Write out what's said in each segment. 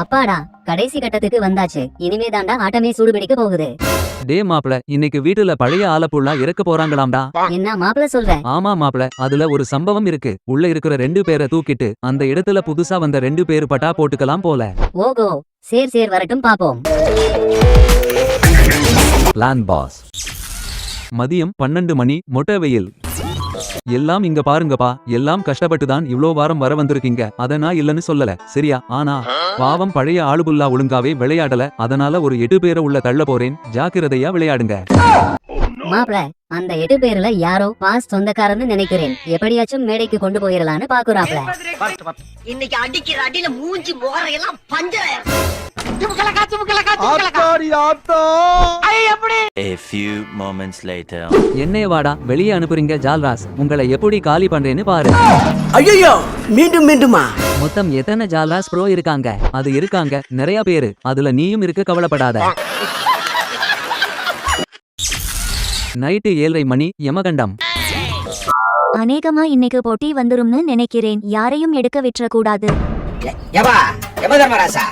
அப்பாடா கடைசி கட்டத்துக்கு வந்தாச்சு. இனிமே தாண்டா ஆட்டமே சூடுபிடிக்க போகுது. டே மாப்ள இன்னைக்கு வீட்டுல பழைய ஆலப்புள்ளா இறக்க போறாங்களாம்டா. என்ன மாப்பிள சொல்ற? ஆமா மாப்ள அதுல ஒரு சம்பவம் இருக்கு. உள்ள இருக்கிற ரெண்டு பேரை தூக்கிட்டு அந்த இடத்துல புதுசா வந்த ரெண்டு பேரு பட்டா போட்டுக்கலாம் போல. ஓகோ சேர் சேர் வரட்டும் பாப்போம். பிளான் பாஸ் மதியம் பன்னெண்டு மணி மொட்டை வெயில். எல்லாம் இங்க பாருங்கப்பா. எல்லாம் கஷ்டப்பட்டு தான் இவ்ளோ வாரம் வர வந்திருக்கீங்க. அத நான் இல்லன்னு சொல்லல. சரியா? ஆனா பாவம் பழைய ஆளுபுல்லா ஒழுங்காவே விளையாடல. அதனால ஒரு எட்டு பேரை உள்ள தள்ள போறேன். ஜாக்கிரதையா விளையாடுங்க. மாப்பிள அந்த எட்டு பேர்ல யாரோ பாஸ் சொந்தக்காரன்னு நினைக்கிறேன். எப்படியாச்சும் மேடைக்கு கொண்டு போயிடலான்னு பாக்குறாப்ல. இன்னைக்கு அடிக்கிற அடியில மூஞ்சி முகரையெல்லாம் puncture A few moments later. என்னைய வாடா வெளியே அனுப்புறீங்க ஜால்ராஸ். உங்களை எப்படி காலி பண்றேன்னு பாரு. ஐயோ மீண்டும் மீண்டுமா? மொத்தம் எத்தனை ஜால்ராஸ் ப்ரோ இருக்காங்க? அது இருக்காங்க நிறைய பேரு. அதுல நீயும் இருக்க கவலைப்படாத. நைட்டு ஏழரை மணி யமகண்டம். அநேகமா இன்னைக்கு போட்டி வந்துரும்னு நினைக்கிறேன். யாரையும் எடுக்க எம தர்மராசா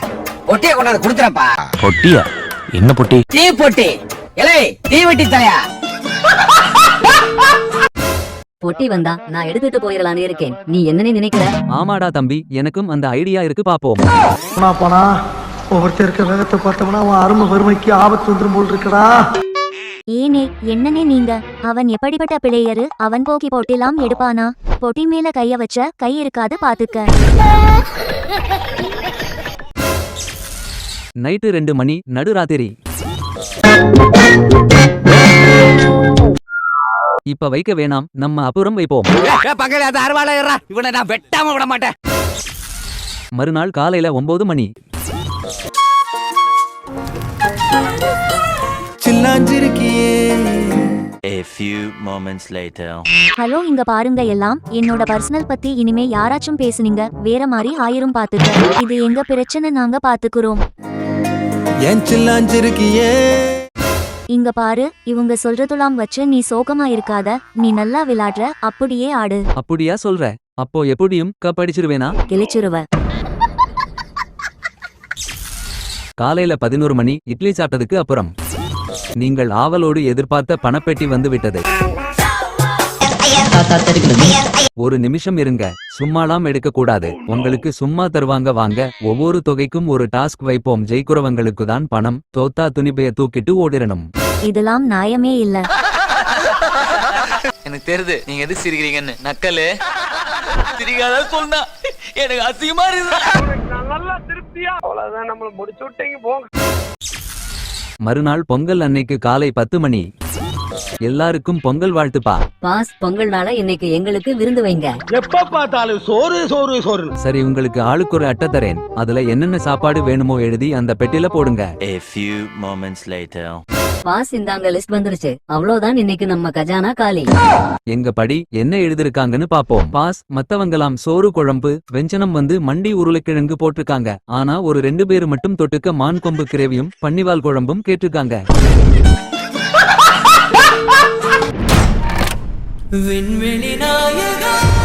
பொட்டியை கொண்டாந்து கொடுத்துறப்பா பொட்டியா? என்ன பொட்டி? தீ பொட்டி. இலை தீ வெட்டி தலையா பொட்டி வந்தா நான் எடுத்துட்டு போயிடலான்னு இருக்கேன். நீ என்னன்னு நினைக்கிற? ஆமாடா தம்பி எனக்கும் அந்த ஐடியா இருக்கு பாப்போம். போனா போனா ஒவ்வொருத்தர் இருக்க வேகத்தை பார்த்தோம்னா அவன் அருமை வறுமைக்கு ஆபத்து வந்துரும் போல் இருக்கடா. ஏனே என்னனே நீங்க? அவன் எப்படிப்பட்ட பிளேயரு? அவன் போக்கி போட்டிலாம் எடுப்பானா? பொட்டி மேல கைய வச்ச கை இருக்காது பாத்துக்க. நைட்டு ரெண்டு மணி நடுராத்திரி இப்ப வைக்க வேணாம் நம்ம அப்புறம் வைப்போம். இவனை நான் வெட்டாம விட மாட்டேன். மறுநாள் காலையில ஒன்பது மணி. A few moments later. Hello இங்க பாருங்க எல்லாம். என்னோட பர்சனல் பத்தி இனிமே யாராச்சும் பேசுனீங்க. வேற மாதிரி ஆயிரும் பாத்துக்க இது எங்க பிரச்சனை நாங்க பாத்துக்குறோம் ஏன் சில்லாஞ்சிருக்கியே. இங்க பாரு இவங்க சொல்றதுலாம் வச்சு நீ சோகமா இருக்காத நீ நல்லா விளையாடுற அப்படியே ஆடு. அப்படியா சொல்ற? அப்போ எப்படியும் கப் அடிச்சிருவேனா கிழிச்சிருவ. காலையில பதினோரு மணி இட்லி சாப்பிட்டதுக்கு அப்புறம். நீங்கள் ஆவலோடு எதிர்பார்த்த பணப்பெட்டி வந்து விட்டது ஒரு நிமிஷம் இருங்க. சும்மாலாம் எடுக்க கூடாது உங்களுக்கு சும்மா தருவாங்க வாங்க. ஒவ்வொரு தொகைக்கும் ஒரு டாஸ்க் வைப்போம். ஜெயிக்கிறவங்களுக்கு தான் பணம். தோத்தா துணிபைய தூக்கிட்டு ஓடிரணும். இதெல்லாம் நியாயமே இல்ல. எனக்கு தெரியுது நீங்க எது சிரிக்கிறீங்கன்னு. நக்கலு. சிரிக்காத சொன்னா எனக்கு அசிங்கமா இருக்கு மறுநாள் பொங்கல் அன்னைக்கு காலை பத்து மணி. எல்லாருக்கும் பொங்கல் வாழ்த்துப்பா. பாஸ் பொங்கல் நாள இன்னைக்கு எங்களுக்கு விருந்து வைங்க. எப்ப பார்த்தாலும் சோறு சோறு சோறு சரி உங்களுக்கு ஆளுக்கு ஒரு அட்டை தரேன். அதுல என்னென்ன சாப்பாடு வேணுமோ எழுதி அந்த பெட்டில போடுங்க. A few moments later. Boss இந்தாங்க லிஸ்ட் வந்துருச்சு. அவ்வளவுதான் இன்னைக்கு நம்ம கஜானா காலி. எங்க படி என்ன எழுதிருக்காங்கன்னு பாப்போம். பாஸ் மத்தவங்கலாம் சோறு குழம்பு வெஞ்சனம் வந்து மண்டி உருளைக்கிழங்கு போட்டிருக்காங்க. ஆனா ஒரு ரெண்டு பேரு மட்டும் தொட்டுக்க மான் கொம்பு கிரேவியும் பன்னிவால் குழம்பும் கேட்டிருக்காங்க. விண்வெளி நாயகா.